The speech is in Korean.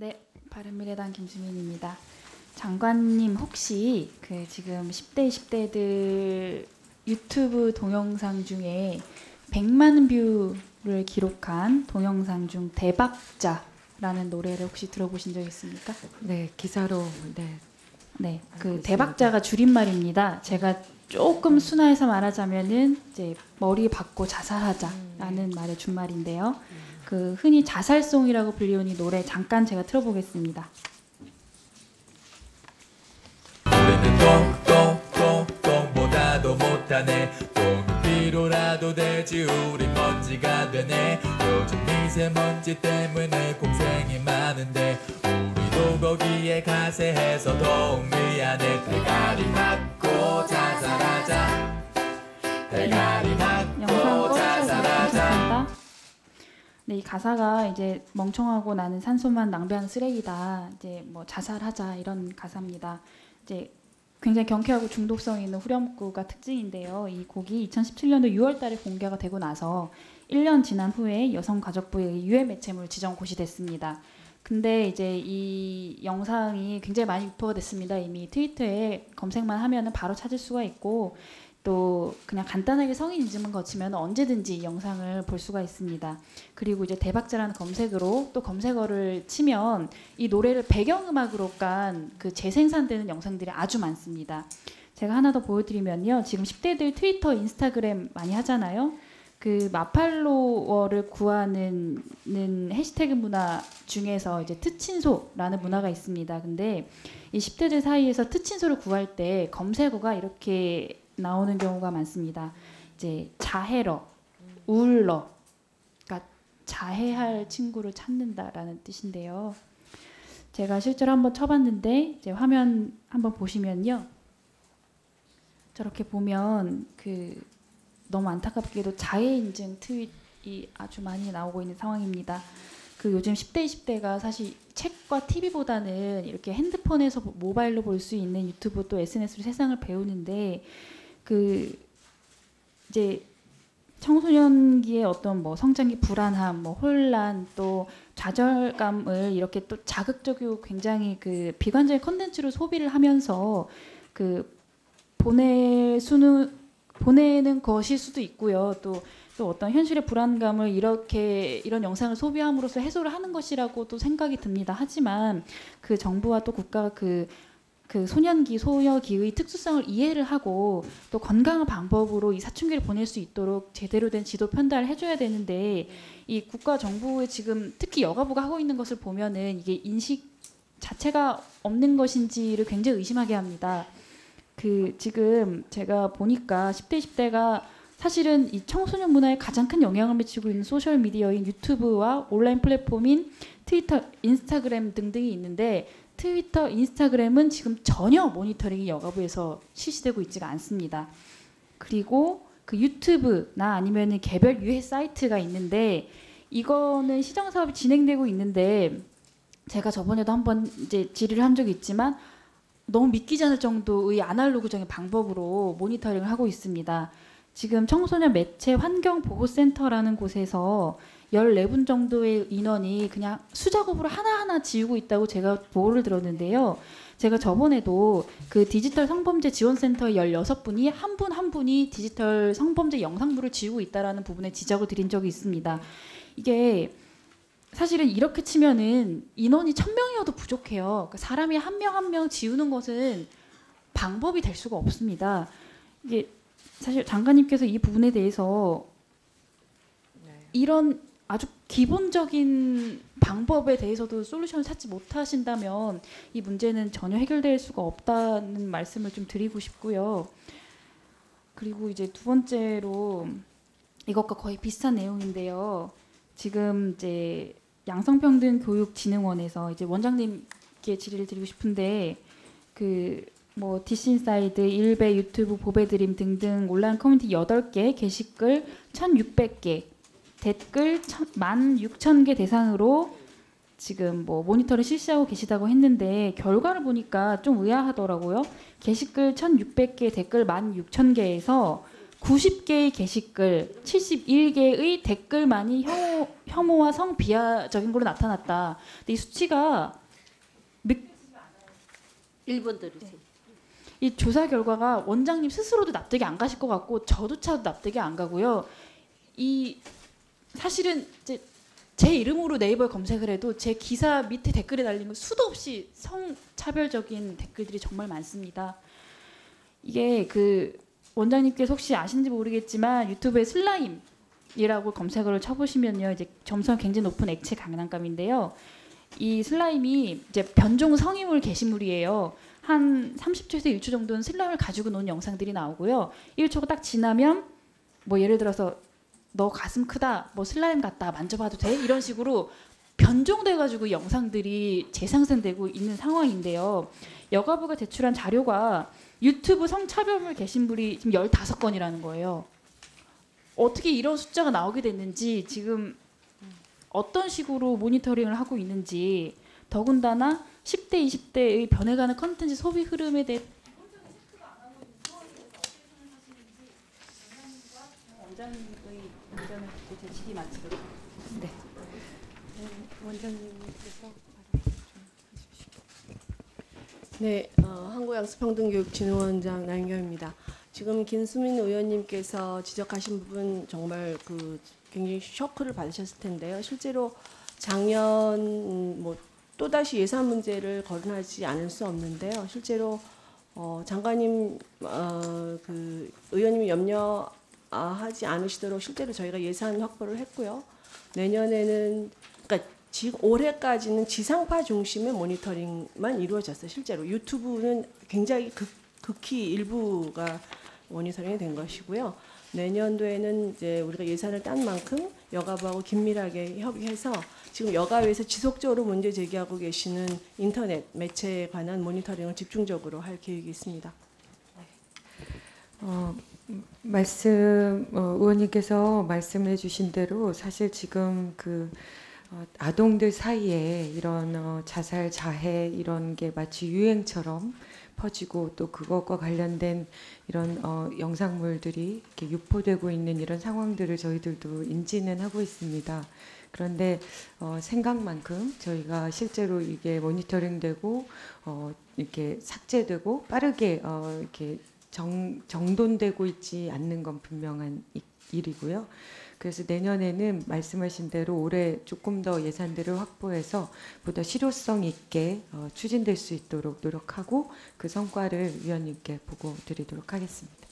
네, 바른미래당 김수민입니다. 장관님 혹시 그 지금 10대 20대들 유튜브 동영상 중에 100만 뷰를 기록한 동영상 중 대박자라는 노래를 혹시 들어보신 적 있습니까? 네, 기사로 네. 네, 그. 대박자가 줄임말입니다. 제가 조금 순화해서 말하자면은 이제 머리 받고 자살하자라는 말의 준말인데요. 그 흔히 자살송이라고 불리는 이 노래 잠깐 제가 틀어보겠습니다. 우리는 똥똥똥똥보다도 못하네. 똥은 피로라도 되지 우린 먼지가 되네. 요즘 미세먼지 때문에 공생이 많은데 우리도 거기에 가세해서 더욱 미안해. 대가리 맞고 자살하자. 대가리 네, 이 가사가 이제 멍청하고 나는 산소만 낭비하는 쓰레기다. 이제 뭐 자살하자 이런 가사입니다. 이제 굉장히 경쾌하고 중독성 있는 후렴구가 특징인데요. 이 곡이 2017년도 6월달에 공개가 되고 나서 1년 지난 후에 여성가족부의 유해 매체물 지정 고시됐습니다. 근데 이제 이 영상이 굉장히 많이 유포가 됐습니다. 이미 트위터에 검색만 하면은 바로 찾을 수가 있고 또 그냥 간단하게 성인 인증만 거치면 언제든지 이 영상을 볼 수가 있습니다. 그리고 이제 대박자라는 검색으로 또 검색어를 치면 이 노래를 배경음악으로 깐 그 재생산되는 영상들이 아주 많습니다. 제가 하나 더 보여드리면요. 지금 10대들 트위터, 인스타그램 많이 하잖아요. 그 마팔로워를 구하는 는 해시태그 문화 중에서 이제 트친소라는 문화가 있습니다. 근데 이 10대들 사이에서 트친소를 구할 때 검색어가 이렇게 나오는 경우가 많습니다. 이제 자해러, 우울러, 그러니까 자해할 친구를 찾는다라는 뜻인데요. 제가 실제로 한번 쳐봤는데 이제 화면 한번 보시면요. 저렇게 보면 그 너무 안타깝게도 자해 인증 트윗이 아주 많이 나오고 있는 상황입니다. 그 요즘 10대 20대가 사실 책과 TV보다는 이렇게 핸드폰에서 모바일로 볼 수 있는 유튜브 또 SNS로 세상을 배우는데 그 이제 청소년기의 어떤 뭐 성장기 불안함, 뭐 혼란, 또 좌절감을 이렇게 또 자극적이고 굉장히 그 비관적인 컨텐츠로 소비를 하면서 그 보낼 수는 보내는 것일 수도 있고요. 또 또 어떤 현실의 불안감을 이렇게 이런 영상을 소비함으로써 해소를 하는 것이라고 또 생각이 듭니다. 하지만 그 정부와 또 국가가 그, 그 소년기, 소여기의 특수성을 이해를 하고 또 건강한 방법으로 이 사춘기를 보낼 수 있도록 제대로 된 지도 편달을 해줘야 되는데 이 국가 정부의 지금 특히 여가부가 하고 있는 것을 보면은 이게 인식 자체가 없는 것인지를 굉장히 의심하게 합니다. 그 지금 제가 보니까 10대 20대가 사실은 이 청소년 문화에 가장 큰 영향을 미치고 있는 소셜 미디어인 유튜브와 온라인 플랫폼인 트위터, 인스타그램 등등이 있는데 트위터, 인스타그램은 지금 전혀 모니터링이 여가부에서 실시되고 있지가 않습니다. 그리고 그 유튜브나 아니면 개별 유해 사이트가 있는데 이거는 시정 사업이 진행되고 있는데 제가 저번에도 한번 이제 질의를 한 적이 있지만 너무 믿기지 않을 정도의 아날로그적인 방법으로 모니터링을 하고 있습니다. 지금 청소년 매체 환경보호센터라는 곳에서 14분 정도의 인원이 그냥 수작업으로 하나하나 지우고 있다고 제가 보고를 들었는데요. 제가 저번에도 그 디지털 성범죄 지원센터 16분이 한 분한 분이 디지털 성범죄 영상물을 지우고 있다라는 부분에 지적을 드린 적이 있습니다. 이게 사실은 이렇게 치면은 인원이 천 명이어도 부족해요. 그 사람이 한 명 한 명 지우는 것은 방법이 될 수가 없습니다. 이게 사실 장관님께서 이 부분에 대해서 이런 아주 기본적인 방법에 대해서도 솔루션을 찾지 못하신다면 이 문제는 전혀 해결될 수가 없다는 말씀을 좀 드리고 싶고요. 그리고 이제 두 번째로 이것과 거의 비슷한 내용인데요. 지금 이제 양성평등 교육진흥원에서 이제 원장님께 질의를 드리고 싶은데 그 뭐 디스인사이드, 일베, 유튜브, 보배드림 등등 온라인 커뮤니티 8개, 게시글 1,600개, 댓글 16,000개 대상으로 지금 뭐 모니터를 실시하고 계시다고 했는데 결과를 보니까 좀 의아하더라고요. 게시글 1,600개, 댓글 16,000개에서 90개의 게시글, 71개의 댓글만이 혐오, 혐오와 성 비하적인 걸로 나타났다. 근데 이 수치가 몇- 1번 들으세요. 이 조사 결과가 원장님 스스로도 납득이 안 가실 것 같고 저조차도 납득이 안 가고요. 이 사실은 이제 제 이름으로 네이버에 검색을 해도 제 기사 밑에 댓글에 달린 거 수도 없이 성차별적인 댓글들이 정말 많습니다. 이게 그 원장님께서 혹시 아시는지 모르겠지만 유튜브에 슬라임이라고 검색어를 쳐보시면요, 이제 점수가 굉장히 높은 액체 강낭감인데요. 이 슬라임이 이제 변종 성인물 게시물이에요. 한 30초에서 1초 정도는 슬라임을 가지고 노는 영상들이 나오고요. 1초가 딱 지나면 뭐 예를 들어서 너 가슴 크다, 뭐 슬라임 같다, 만져봐도 돼? 이런 식으로 변종돼가지고 영상들이 재생산되고 있는 상황인데요. 여가부가 제출한 자료가 유튜브 성차별물 게시물이 지금 15건이라는 거예요. 어떻게 이런 숫자가 나오게 됐는지 지금 어떤 식으로 모니터링을 하고 있는지 더군다나 10대, 20대의 변해가는 컨텐츠 소비 흐름에 대해 원장님 의 의견을 듣고 제 질의 마치도록 원장님께서 네, 어, 한국양수평등교육진흥원장 나윤경입니다. 지금 김수민 의원님께서 지적하신 부분 정말 그 굉장히 쇼크를 받으셨을 텐데요. 실제로 작년 음, 뭐 또다시 예산 문제를 거론하지 않을 수 없는데요. 실제로 어, 장관님 어, 그 의원님이 염려 하지 않으시도록 실제로 저희가 예산 확보를 했고요. 내년에는 그러니까 올해까지는 지상파 중심의 모니터링만 이루어졌어요. 실제로 유튜브는 굉장히 극, 극히 일부가 모니터링이 된 것이고요. 내년도에는 이제 우리가 예산을 딴 만큼 여가부하고 긴밀하게 협의해서 지금 여가부에서 지속적으로 문제 제기하고 계시는 인터넷 매체에 관한 모니터링을 집중적으로 할 계획이 있습니다. 어, 음, 말씀 어, 의원님께서 말씀해 주신 대로 사실 지금 그 어, 아동들 사이에 이런 어, 자살 자해 이런 게 마치 유행처럼 퍼지고 또 그것과 관련된 이런 어, 영상물들이 이렇게 유포되고 있는 이런 상황들을 저희들도 인지는 하고 있습니다. 그런데 어, 생각만큼 저희가 실제로 이게 모니터링되고 어, 이렇게 삭제되고 빠르게 어, 이렇게 정, 정돈되고 있지 않는 건 분명한 이- 일이고요. 그래서 내년에는 말씀하신 대로 올해 조금 더 예산들을 확보해서 보다 실효성 있게 어, 추진될 수 있도록 노력하고 그 성과를 위원님께 보고 드리도록 하겠습니다.